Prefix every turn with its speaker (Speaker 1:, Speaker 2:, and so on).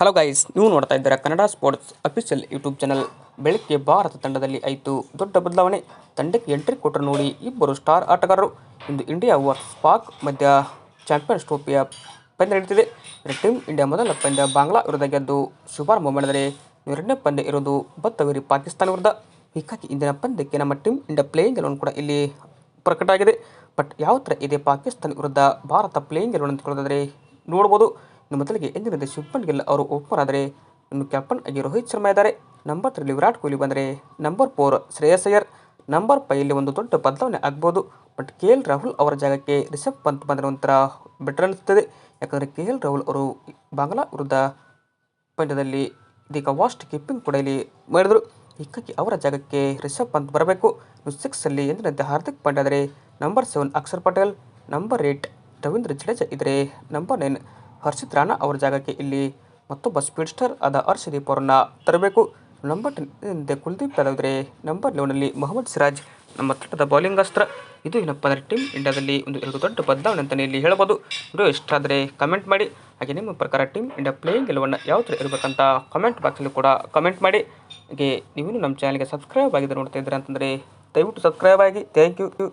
Speaker 1: Hello guys ನೀವು ನೋಡ್ತಾ ಇದ್ದೀರಾ Kannada sports official YouTube channel ಬೆಳಗ್ಗೆ ಭಾರತ ತಂಡದಲ್ಲಿ ಆಯಿತು ದೊಡ್ಡ ಬದಲಾವಣೆ. ತಂಡಕ್ಕೆ ಎಂಟ್ರಿ ಕೊಟ್ಟರು ನೋಡಿ ಇಬ್ಬರು ಸ್ಟಾರ್ ಆಟಗಾರರು. ಇಂದು ಇಂಡಿಯಾ ವರ್ಸ್ ಪಾಕ್ ಮಧ್ಯ ಚಾಂಪಿಯನ್ಸ್ ಟ್ರೋಫಿಯ ಪಂದ್ಯ ಇದರ ಟೀಮ್ ಇಂಡಿಯಾ ಮೊದಲ ಪಂದ್ಯ ಬಾಂಗ್ಲಾ ವಿರುದ್ಧ ಗೆದ್ದು ಶುಭಾರಂಭ ಮಾಡಿದರೆ ಎರಡನೇ ಪಂದ್ಯ ಇರೋದು ಬತ್ತವೇರಿ ಪಾಕಿಸ್ತಾನ ವಿರುದ್ಧ. ಹೀಗಾಗಿ ಇಂದಿನ ಪಂದ್ಯಕ್ಕೆ ನಮ್ಮ ಟೀಮ್ ಇಂಡಿಯಾ ಪ್ಲೇಯಿಂಗ್ ಎಲೆವನ್ ಕೂಡ ಇಲ್ಲಿ ಪ್ರಕಟ ಆಗಿದೆ ಬಟ್ ಯಾವ ಥರ ಇದೆ ಪಾಕಿಸ್ತಾನ ವಿರುದ್ಧ ಭಾರತ ಪ್ಲೇಯಿಂಗ್ ಎಲೆವನ್ ಅಂತ ನೋಡ್ಬೋದು. ಮೊದಲಿಗೆ ಎಂದಿನಂತೆ ಶುಭ್ಮನ್ ಗಿಲ್ ಅವರು ಓಪನ್ ಆದರೆ ಇನ್ನು ಕ್ಯಾಪ್ಟನ್ ಆಗಿ ರೋಹಿತ್ ಶರ್ಮಾ ಇದ್ದಾರೆ. ನಂಬರ್ ತ್ರೀಲಿ ವಿರಾಟ್ ಕೊಹ್ಲಿ ಬಂದರೆ number four Shreyas Iyer. Number ಫೈಯಲ್ಲಿ ಒಂದು ದೊಡ್ಡ ಬದಲಾವಣೆ ಆಗ್ಬೋದು. ಬಟ್ ಕೆ ಎಲ್ ರಾಹುಲ್ ಅವರ ಜಾಗಕ್ಕೆ ರಿಷಬ್ ಪಂತ್ ಬಂದರೆ ಒಂಥರ ಬೆಟರ್ ಅನಿಸ್ತದೆ ಯಾಕಂದರೆ ಕೆ ಎಲ್ ರಾಹುಲ್ ಅವರು ಬಾಂಗ್ಲಾ ವಿರುದ್ಧ ಪಂದ್ಯದಲ್ಲಿ ಇದೀಗ ವಾಸ್ಟ್ ಕೀಪಿಂಗ್ ಕೂಡ ಇಲ್ಲಿ ಮಾಡಿದರು. ಹೀಗಾಗಿ ಅವರ ಜಾಗಕ್ಕೆ ರಿಷಬ್ ಪಂತ್ ಬರಬೇಕು. ಸಿಕ್ಸಲ್ಲಿ ಎಂದಿನಂತೆ ಹಾರ್ದಿಕ್ ಪಾಂಡ್ಯ ಆದರೆ number seven Akshar Patel, number eight Ravindra Jadeja ಇದ್ದರೆ ನಂಬರ್ ನೈನ್ ಹರ್ಷಿತ್ ರಾಣಾ ಅವರ ಜಾಗಕ್ಕೆ ಇಲ್ಲಿ ಮತ್ತೊಬ್ಬ ಸ್ಪೀಡ್ ಸ್ಟಾರ್ ಆದ ಹರ್ಷದೀಪ್ ಅವರನ್ನ ತರಬೇಕು. ನಂಬರ್ ಟೆನ್ ಹಿಂದೆ ಕುಲ್ದೀಪ್ ಯಾದವ್ರೆ, ನಂಬರ್ ಲೆವೆನಲ್ಲಿ ಮೊಹಮ್ಮದ್ ಸಿರಾಜ್, ನಮ್ಮ ತಂಡದ ಬೌಲಿಂಗ್ ಅಸ್ತ್ರ. ಇದು ಏನಪ್ಪ ಅಂದರೆ ಟೀಮ್ ಇಂಡಿಯಾದಲ್ಲಿ ಒಂದು ಎರಡು ದೊಡ್ಡ ಬದಲಾವಣೆ ಅಂತಲೇ ಇಲ್ಲಿ ಹೇಳ್ಬೋದು. ವಿಡಿಯೋ ಇಷ್ಟ ಆದರೆ ಕಮೆಂಟ್ ಮಾಡಿ. ಹಾಗೆ ನಿಮ್ಮ ಪ್ರಕಾರ ಟೀಮ್ ಇಂಡಿಯಾ ಪ್ಲೇಯಿಂಗ್ ಗೆಲುವನ್ನು ಯಾವ ಥರ ಇರಬೇಕಂತ ಕಮೆಂಟ್ ಬಾಕ್ಸಲ್ಲಿ ಕೂಡ ಕಮೆಂಟ್ ಮಾಡಿ. ಹಾಗೆ ನೀವು ನಮ್ಮ ಚಾನಲ್ಗೆ ಸಬ್ಸ್ಕ್ರೈಬ್ ಆಗಿದೆ ನೋಡ್ತಾ ಇದ್ದೀರಾ ಅಂತಂದರೆ ದಯವಿಟ್ಟು ಸಬ್ಸ್ಕ್ರೈಬ್ ಆಗಿ. Thank you.